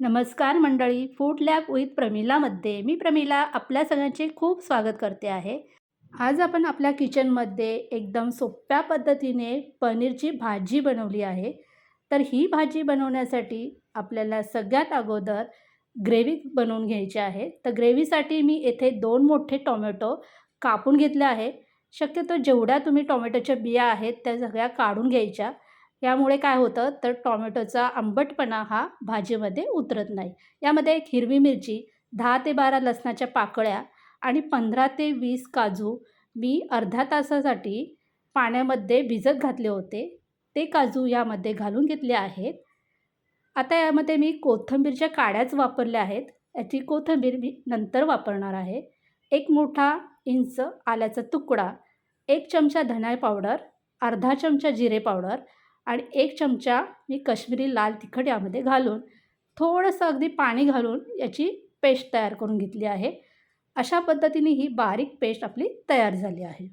नमस्कार मंडळी food lab with प्रमिलामध्ये मी प्रमिला आपल्या सगळ्यांचे खूप स्वागत करते आहे. आज आपण आपल्या किचनमध्ये एकदम सोप्या पद्धतीने पनीरची भाजी बनवली आहे. तर ही भाजी बनवण्यासाठी आपल्याला सगळ्यात अगोदर ग्रेव्ही बनवून घ्यायची आहे. तर ग्रेव्हीसाठी मी येथे दोन मोठे टोमॅटो कापून घेतले आहे. शक्यतो जेवढ्या तुम्ही टोमॅटोच्या बिया आहेत त्या सगळ्या काढून घ्यायच्या. यामुळे काय होतं? तर टॉमॅटोचा आंबटपणा हा भाजीमध्ये उतरत नाही. यामध्ये एक हिरवी मिरची दहा ते बारा लसणाच्या पाकळ्या आणि पंधरा ते वीस काजू मी अर्ध्या तासासाठी पाण्यामध्ये भिजत घातले होते. ते काजू यामध्ये घालून घेतले आहेत. आता यामध्ये मी कोथिंबीरच्या काड्याच वापरल्या आहेत. याची कोथिंबीर मी नंतर वापरणार आहे. एक मोठा इंच आल्याचा तुकडा एक चमचा धना पावडर अर्धा चमचा जिरे पावडर आणि एक चमचा मी कश्मीरी लाल तिखट यामध्ये घालून थोडंसं अगदी पाणी घालून याची पेस्ट तयार करून घेतली आहे. अशा पद्धतीने ही बारीक पेस्ट आपली तयार झाली आहे.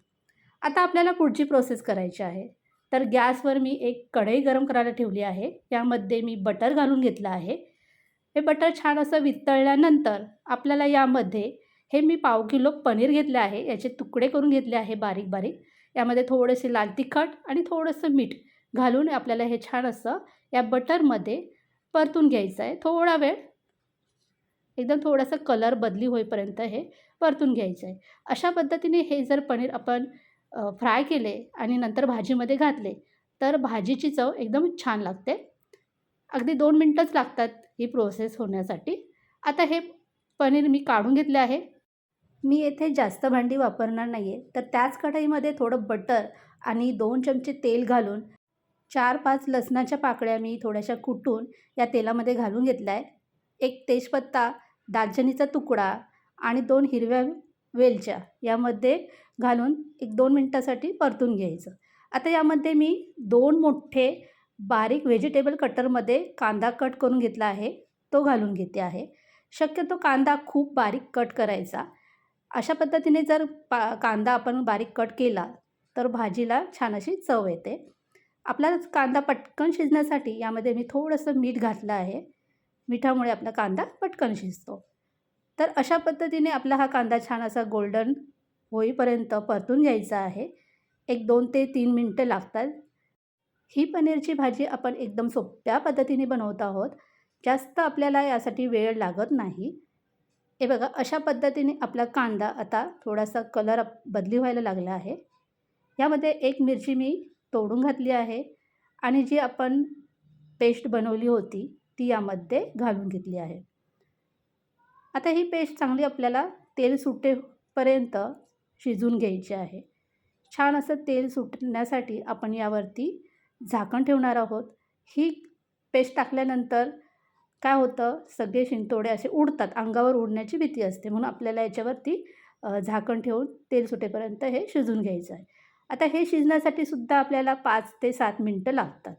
आता आपल्याला पुढची प्रोसेस करायची आहे. तर गॅसवर मी एक कढई गरम करायला ठेवली आहे. यामध्ये मी बटर घालून घेतलं आहे. हे बटर छान असं वितळल्यानंतर आपल्याला यामध्ये हे मी पाव किलो पनीर घेतले आहे. याचे तुकडे करून घेतले आहे बारीक बारीक. यामध्ये थोडेसे लाल तिखट आणि थोडंसं मीठ घालून आपल्याला हे छान असं या बटरमध्ये परतून घ्यायचं आहे. थोडा वेळ एकदम थोडासा कलर बदली होईपर्यंत हे परतून घ्यायचं आहे. अशा पद्धतीने हे जर पनीर आपण फ्राय केले आणि नंतर भाजीमध्ये घातले तर भाजीची चव एकदम छान लागते. अगदी दोन मिनटंच लागतात ही प्रोसेस होण्यासाठी. आता हे पनीर मी काढून घेतले आहे. मी येथे जास्त भांडी वापरणार नाही आहे तर त्याच कढईमध्ये थोडं बटर आणि दोन चमचे तेल घालून चार पाच लसणाच्या पाकळ्या मी थोड्याशा कुटून या तेलामध्ये घालून घेतला आहे एक तेजपत्ता दालचिनीचा तुकडा आणि दोन हिरव्या वेलच्या यामध्ये घालून एक दोन मिनटासाठी परतून घ्यायचं. आता यामध्ये मी दोन मोठे बारीक व्हेजिटेबल कटरमध्ये कांदा कट करून घेतला आहे. तो घालून घेते आहे. शक्यतो कांदा खूप बारीक कट करायचा. अशा पद्धतीने जर पा कांदा आपण बारीक कट केला तर भाजीला छान अशी चव येते. आपला कांदा पटकन शिजण्यासाठी यामध्ये मी थोडंसं मीठ घातलं आहे. मिठामुळे आपला कांदा पटकन शिजतो. तर अशा पद्धतीने आपला हा कांदा छान असा गोल्डन होईपर्यंत परतून घ्यायचा आहे. एक दोन ते तीन मिनटं लागतात. ही पनीरची भाजी आपण एकदम सोप्या पद्धतीने बनवत आहोत. जास्त आपल्याला यासाठी वेळ लागत नाही. हे बघा अशा पद्धतीने आपला कांदा आता थोडासा कलर बदली व्हायला लागला आहे. यामध्ये एक मिरची मी तोडून घातली आहे आणि जी आपण पेस्ट बनवली होती ती यामध्ये घालून घेतली आहे. आता ही पेस्ट चांगली आपल्याला तेल सुटेपर्यंत शिजून घ्यायची आहे. छान असं तेल सुटण्यासाठी आपण यावरती झाकण ठेवणार आहोत. ही पेस्ट टाकल्यानंतर काय होतं सगळे शिंतोडे असे उडतात अंगावर उडण्याची भीती असते. म्हणून आपल्याला याच्यावरती झाकण ठेवून तेल सुटेपर्यंत हे शिजून घ्यायचं आहे. आता हे शिजण्यासाठी सुद्धा आपल्याला पाच ते सात मिनटं लागतात.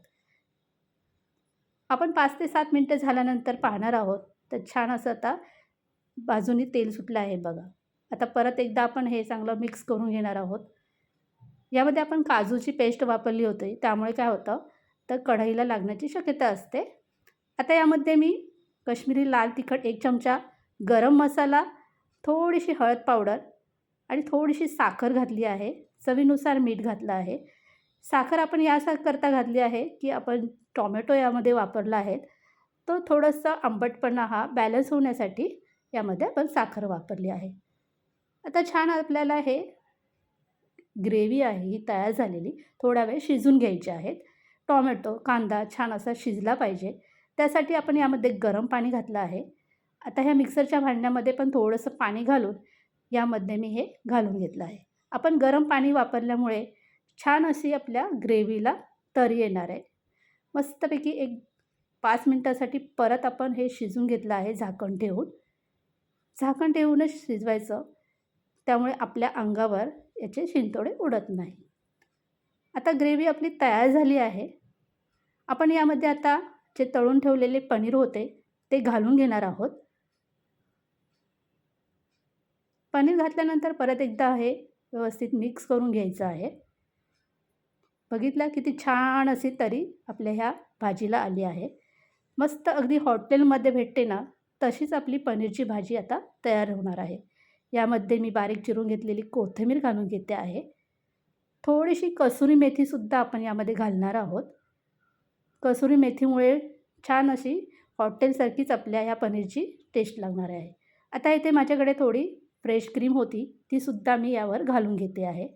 आपण पाच ते सात मिनटं झाल्यानंतर पाहणार आहोत. तर छान असं आता बाजूनी तेल सुटलं आहे बघा. आता परत एकदा आपण हे चांगलं मिक्स करून घेणार आहोत. यामध्ये आपण काजूची पेस्ट वापरली होती. त्यामुळे काय होतं? तर कढईला लागण्याची शक्यता असते. आता यामध्ये मी कश्मीरी लाल तिखट एक चमचा गरम मसाला थोडीशी हळद पावडर आणि थोडीशी साखर घातली आहे. चवीनुसार मीठ घातलं आहे. साखर आपण करता घातली आहे की आपण टॉमॅटो यामध्ये वापरला आहे. तो थोडंसं आंबटपणा हा बॅलन्स होण्यासाठी यामध्ये आपण साखर वापरली आहे. आता छान आपल्याला हे ग्रेव्ही आहे ही तयार झालेली. थोडा वेळ शिजून घ्यायची आहेत. टॉमॅटो कांदा छान असा शिजला पाहिजे. त्यासाठी आपण यामध्ये गरम पाणी घातलं आहे. आता ह्या मिक्सरच्या भांड्यामध्ये पण थोडंसं पाणी घालून यामध्ये मी हे घालून घेतलं आहे. आपण गरम पाणी वापरल्यामुळे छान अशी आपल्या ग्रेव्हीला तर येणार आहे. मस्तपैकी एक पाच मिनटासाठी परत आपण हे शिजून घेतलं आहे झाकण ठेवून. झाकण ठेवूनच शिजवायचं. त्यामुळे आपल्या अंगावर याचे शिंतोडे उडत नाही. आता ग्रेव्ही आपली तयार झाली आहे. आपण यामध्ये आता जे तळून ठेवलेले पनीर होते ते घालून घेणार आहोत. पनीर घातल्यानंतर परत एकदा हे व्यवस्थित मिक्स करून घ्यायचं आहे. बघितलं किती छान अशी तरी आपल्या ह्या भाजीला आली आहे. मस्त अगदी हॉटेलमध्ये भेटते ना तशीच आपली पनीरची भाजी आता तयार होणार आहे. यामध्ये मी बारीक चिरून घेतलेली कोथिंबीर घालून घेते आहे. थोडीशी कसुरी मेथीसुद्धा आपण यामध्ये घालणार आहोत. कसुरी मेथीमुळे छान अशी हॉटेलसारखीच आपल्या ह्या पनीरची टेस्ट लागणार आहे. आता इथे माझ्याकडे थोडी फ्रेश क्रीम होती तीसुद्धा मी यावर घालून घेते आहे.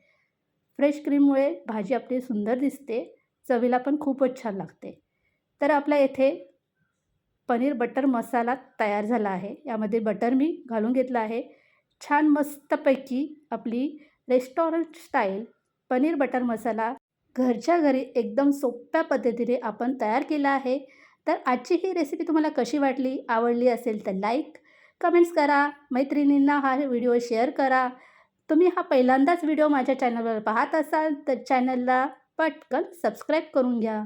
फ्रेश क्रीममुळे भाजी आपली सुंदर दिसते चवीला पण खूपच छान लागते. तर आपला येथे पनीर बटर मसाला तयार झाला आहे. यामध्ये बटर मी घालून घेतलं आहे. छान मस्तपैकी आपली restaurant style paneer butter masala घरच्या घरी एकदम सोप्या पद्धतीने आपण तयार केला आहे. तर आजची ही रेसिपी तुम्हाला कशी वाटली आवडली असेल तर लाईक कमेंट्स करा मैत्रिणींना हा व्हिडिओ शेअर करा. तुम्ही हा पहिल्यांदाच व्हिडिओ माझ्या चॅनलवर पाहत असाल तर चॅनलला पटकन सबस्क्राईब करून घ्या.